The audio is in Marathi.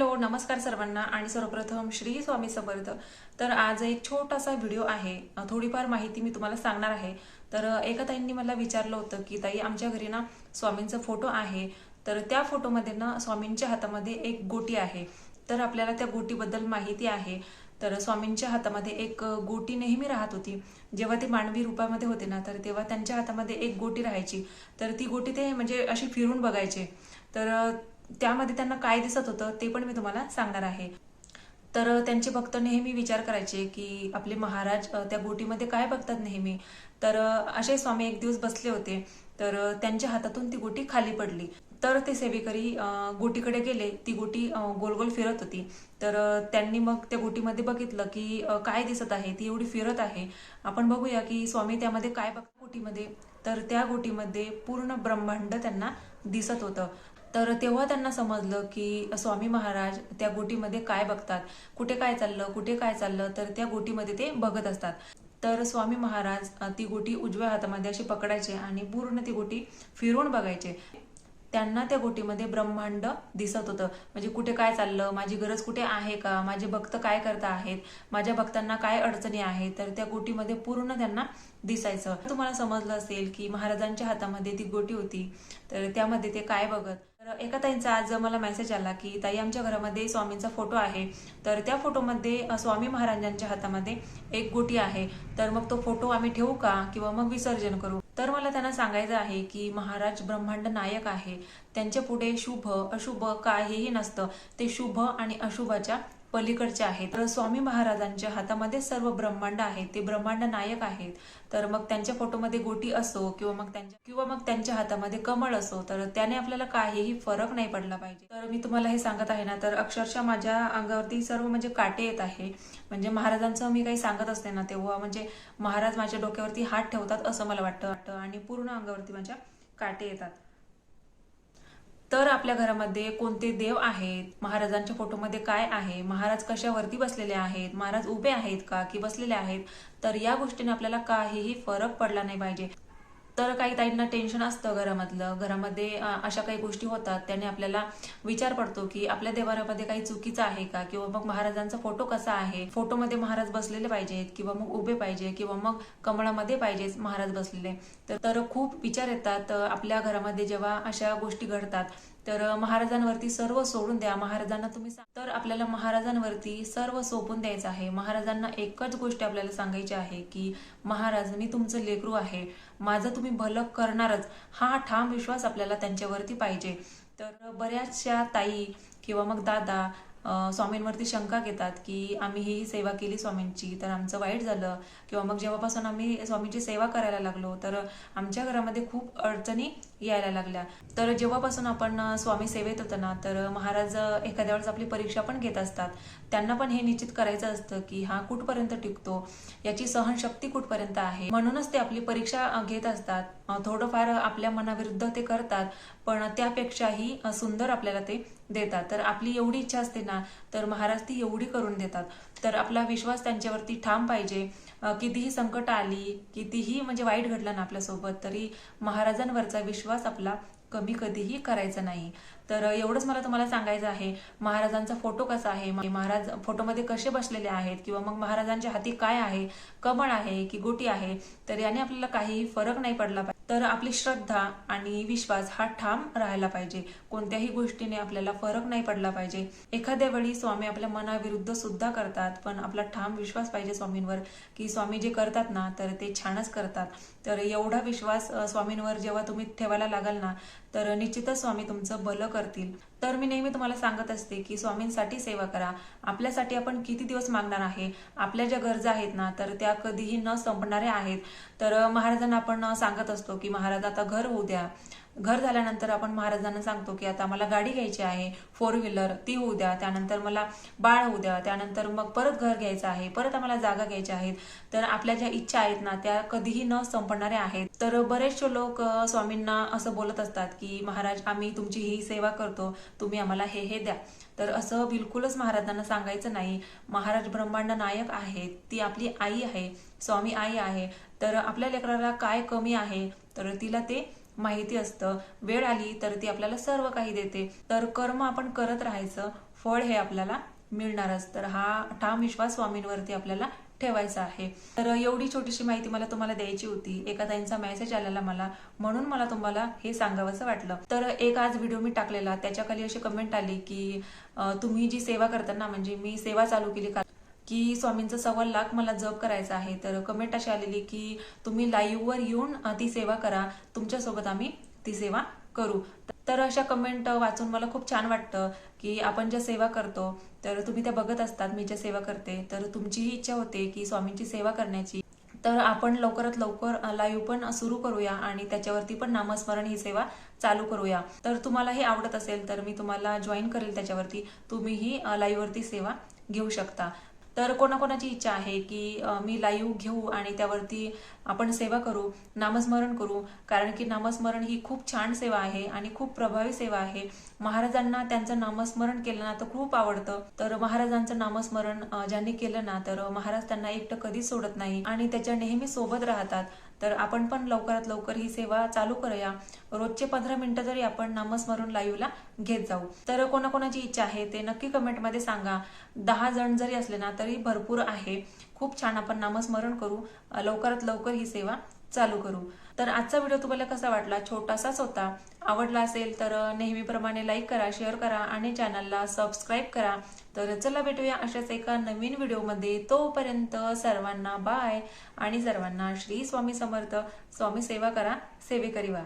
हॅलो नमस्कार सर्वांना आणि सर्वप्रथम श्री स्वामी समर्थ. तर आज एक छोटासा व्हिडिओ आहे. थोडीफार माहिती मी तुम्हाला सांगणार आहे. तर एका ताईंनी मला विचारलं होतं की ताई आमच्या घरी ना स्वामींचा फोटो आहे. तर त्या फोटोमध्ये ना स्वामींच्या हातामध्ये एक गोटी आहे. तर आपल्याला त्या गोटीबद्दल माहिती आहे. तर स्वामींच्या हातामध्ये एक गोटी नेहमी राहत होती. जेव्हा ते मानवी रूपामध्ये होते ना तर तेव्हा त्यांच्या हातामध्ये एक गोटी राहायची. तर ती गोटी ते म्हणजे अशी फिरून बघायचे. तर त्यामध्ये त्यांना काय दिसत होतं ते पण मी तुम्हाला सांगणार आहे. तर त्यांचे भक्त नेहमी विचार करायचे की आपले महाराज त्या गोटीमध्ये काय बघतात नेहमी? तर असे स्वामी एक दिवस बसले होते. तर त्यांच्या हातातून ती गोटी खाली पडली. तर ते सेवेकरी गोटीकडे गेले. ती गोटी गोल गोल फिरत होती. तर त्यांनी मग त्या गोटीमध्ये बघितलं की काय दिसत आहे? ती एवढी फिरत आहे. आपण बघूया की स्वामी त्यामध्ये काय बघतात गोटीमध्ये? तर त्या गोटीमध्ये पूर्ण ब्रह्मांड त्यांना दिसत होतं. तर तेव्हा त्यांना समजलं की स्वामी महाराज त्या गोटीमध्ये काय बघतात कुठे काय चाललं कुठे काय चाललं तर त्या गोटीमध्ये ते बघत असतात. तर स्वामी महाराज ती गोटी उजव्या हातामध्ये अशी पकडायचे आणि पूर्ण ती गोटी फिरवून बघायचे. त्यांना त्या गोटीमध्ये ब्रह्मांड दिसत होतं. म्हणजे कुठे काय चाललं माझी गरज कुठे आहे का माझे भक्त काय करता आहेत माझ्या भक्तांना काय अडचणी आहेत तर त्या गोटीमध्ये पूर्ण त्यांना दिसायचं. तुम्हाला समजलं असेल की महाराजांच्या हातामध्ये ती गोटी होती तर त्यामध्ये ते काय बघत? तर एका ताईंचा आज मला मेसेज आला की ताई आमच्या घरामध्ये स्वामींचा फोटो आहे. तर त्या फोटोमध्ये स्वामी महाराजांच्या हातामध्ये एक गोटी आहे. तर मग तो फोटो आम्ही ठेवू का? किंवा मग विसर्जन करू? तर मला त्यांना सांगायचं आहे की महाराज ब्रह्मांड नायक आहे. त्यांच्या पुढे शुभ अशुभ काहीही नसतं. ते शुभ आणि अशुभाच्या पलीकडचे आहेत. तर स्वामी महाराजांच्या हातामध्ये सर्व ब्रह्मांड आहे ते ब्रह्मांड नायक आहेत. तर मग त्यांच्या फोटोमध्ये गोटी असो किंवा मग त्यांच्या किंवा मग त्यांच्या हातामध्ये कमळ असो तर त्याने आपल्याला काहीही फरक नाही पडला पाहिजे. तर मी तुम्हाला हे सांगत आहे ना तर अक्षरशः माझ्या अंगावरती सर्व म्हणजे काटे येत आहे. म्हणजे महाराजांचं मी काही सांगत असते ना तेव्हा म्हणजे महाराज माझ्या डोक्यावरती हात ठेवतात असं मला वाटतं वाटतं. आणि पूर्ण अंगावरती माझ्या काटे येतात. तर आपल्या घरामध्ये कोणते देव आहेत? महाराजांच्या फोटोमध्ये काय आहे? महाराज कशावरती बसलेले आहेत? महाराज उभे आहेत का? की बसलेले आहेत? तर या गोष्टीने आपल्याला काहीही फरक पडला नाही पाहिजे. तर काही ताईंना टेन्शन असतं घरामधलं. घरामध्ये अशा काही गोष्टी होतात त्याने आपल्याला विचार पडतो की आपल्या देवारामध्ये काही चुकीचं आहे का? किंवा मग महाराजांचा फोटो कसा आहे? फोटोमध्ये महाराज बसलेले पाहिजेत किंवा मग उभे पाहिजे किंवा मग कमळामध्ये पाहिजेत महाराज बसलेले. तर खूप विचार येतात आपल्या घरामध्ये जेव्हा अशा गोष्टी घडतात. तर महाराजांवरती सर्व सोडून द्या. महाराजांना तुम्ही तर आपल्याला महाराजांवरती सर्व सोपून द्यायचं आहे. महाराजांना एकच गोष्ट आपल्याला सांगायची आहे की महाराज मी तुमचं लेकरू आहे. माझं तुम्ही भलं करणारच. हा ठाम विश्वास आपल्याला त्यांच्यावरती पाहिजे. तर बऱ्याचशा ताई किंवा मग दादा स्वामींवरती शंका घेतात की आम्ही ही सेवा केली स्वामींची तर आमचं वाईट झालं. किंवा मग जेव्हापासून आम्ही स्वामींची सेवा करायला लागलो तर आमच्या घरामध्ये खूप अडचणी यायला लागल्या. तर जेव्हापासून आपण स्वामी सेवेत होतो ना तर महाराज एखाद्या वेळेस आपली परीक्षा पण घेत असतात. त्यांना पण हे निश्चित करायचं असतं की हा कुठपर्यंत टिकतो? याची सहनशक्ती कुठपर्यंत आहे? म्हणूनच ते आपली परीक्षा घेत असतात. थोडंफार आपल्या मनाविरुद्ध ते करतात पण त्यापेक्षाही सुंदर आपल्याला ते देतात. तर आपली एवढी इच्छा असते ना तर महाराज ती एवढी करून देतात. तर आपला विश्वास त्यांच्यावरती ठाम पाहिजे. कितीही संकट आली कितीही म्हणजे वाईट घडलं ना आपल्यासोबत तरी महाराजांवरचा विश्वास आपला कमी कधीही करायचा नाही. तर एवढंच मला तुम्हाला सांगायचं आहे महाराजांचा फोटो कसा आहे? महाराज फोटोमध्ये कसे बसलेले आहेत? किंवा मग महाराजांच्या हाती काय आहे? कमळ आहे की गोटी आहे? तर याने आपल्याला काहीही फरक नाही पडला पाहिजे. तर आपली श्रद्धा आणि विश्वास हा ठाम राहायला पाहिजे. कोणत्याही गोष्टीने आपल्याला फरक नाही पडला पाहिजे. एखाद्या वेळी स्वामी आपल्या मनाविरुद्ध सुद्धा करतात पण आपला ठाम विश्वास पाहिजे स्वामींवर की स्वामी जे करतात ना तर ते छानच करतात. तर एवढा विश्वास स्वामींवर जेव्हा तुम्ही ठेवायला लागाल ना तर निश्चितच स्वामी तुमचं भलं करतील. तर मी नेहमी तुम्हाला सांगत असते की स्वामींसाठी सेवा करा. आपल्यासाठी आपण किती दिवस मागणार आहे? आपल्या ज्या गरजा आहेत ना तर त्या कधीही न संपणाऱ्या आहेत. तर महाराजांना आपण सांगत असतो की महाराज आता घर होऊ द्या. घर झाल्यानंतर आपण महाराजांना सांगतो की आता मला गाडी घ्यायची आहे फोर व्हीलर ती होऊ द्या. त्यानंतर मला बाळ होऊ द्या. त्यानंतर मग परत घर घ्यायचं आहे. परत आम्हाला जागा घ्यायच्या आहेत. तर आपल्या ज्या इच्छा आहेत ना त्या कधीही न संपणाऱ्या आहेत. तर बरेचसे लोक स्वामींना असं बोलत असतात की महाराज आम्ही तुमची ही सेवा करतो. तुम्ही आम्हाला हे हे द्या. तर असं बिलकुलच महाराजांना सांगायचं नाही. महाराज ब्रह्मांड नायक आहेत ती आपली आई आहे. स्वामी आई आहे. तर आपल्या लेकराला काय कमी आहे? तर तिला ते माहिती असतं. वेळ आली तर ती आपल्याला सर्व काही देते. तर कर्म आपण करत राहायचं फळ हे आपल्याला मिळणारच तर हा ठाम विश्वास स्वामींवरती आपल्याला ठेवायचा आहे. तर एवढी छोटीशी माहिती मला तुम्हाला द्यायची होती. एका ताईंचा मेसेज आलेला मला. म्हणून मला तुम्हाला हे सांगावंसं वाटलं. तर एक आज व्हिडिओ मी टाकलेला. त्याच्याखाली अशी कमेंट आली की तुम्ही जी सेवा करताना म्हणजे मी सेवा चालू केली की स्वामींचं सव्वा लाख मला जप करायचं आहे. तर कमेंट अशी आलेली की तुम्ही लाईव्हवर येऊन ती सेवा करा. तुमच्यासोबत आम्ही ती सेवा करू. तर अशा कमेंट वाचून मला खूप छान वाटतं की आपण ज्या सेवा करतो तर तुम्ही त्या बघत असतात मी ज्या सेवा करते. तर तुमचीही इच्छा होते की स्वामींची सेवा करण्याची. तर आपण लवकरात लवकर लाईव्ह पण सुरू करूया आणि त्याच्यावरती पण नामस्मरण ही सेवा चालू करूया. तर तुम्हाला हे आवडत असेल तर मी तुम्हाला जॉईन करेल त्याच्यावरती. तुम्हीही लाईव्हवरती सेवा घेऊ शकता. तर कोणाकोणाची इच्छा आहे की मी लाईव्ह घेऊ आणि त्यावरती आपण सेवा करू नामस्मरण करू? कारण की नामस्मरण ही खूप छान सेवा आहे आणि खूप प्रभावी सेवा आहे. महाराजांना त्यांचं नामस्मरण केलं ना तर खूप आवडतं. तर महाराजांचं नामस्मरण ज्यांनी केलं ना तर महाराज त्यांना एकटं कधीच सोडत नाही आणि त्याच्या नेहमी सोबत राहतात. तर आपण पण लवकरात लवकर ही सेवा चालू करूया. रोजचे पंधरा मिनिटं जरी आपण नामस्मरण लाईव्हला घेत जाऊ. तर कोणाकोणाची इच्छा आहे ते नक्की कमेंटमध्ये सांगा. दहा जण जरी असले ना तरी भरपूर आहे. खूप छान आपण नामस्मरण करू. लवकरात लवकर ही सेवा चालू करू. तर आजचा व्हिडिओ तुम्हाला कसा वाटला? छोटासाच होता. आवडला असेल तर नेहमीप्रमाणे लाईक करा शेअर करा आणि चॅनलला सबस्क्राईब करा. तर चला भेटूया अशाच एका नवीन व्हिडिओमध्ये तोपर्यंत सर्वांना बाय आणि सर्वांना श्री स्वामी समर्थ. स्वामी सेवा करा. सेवेकरी वा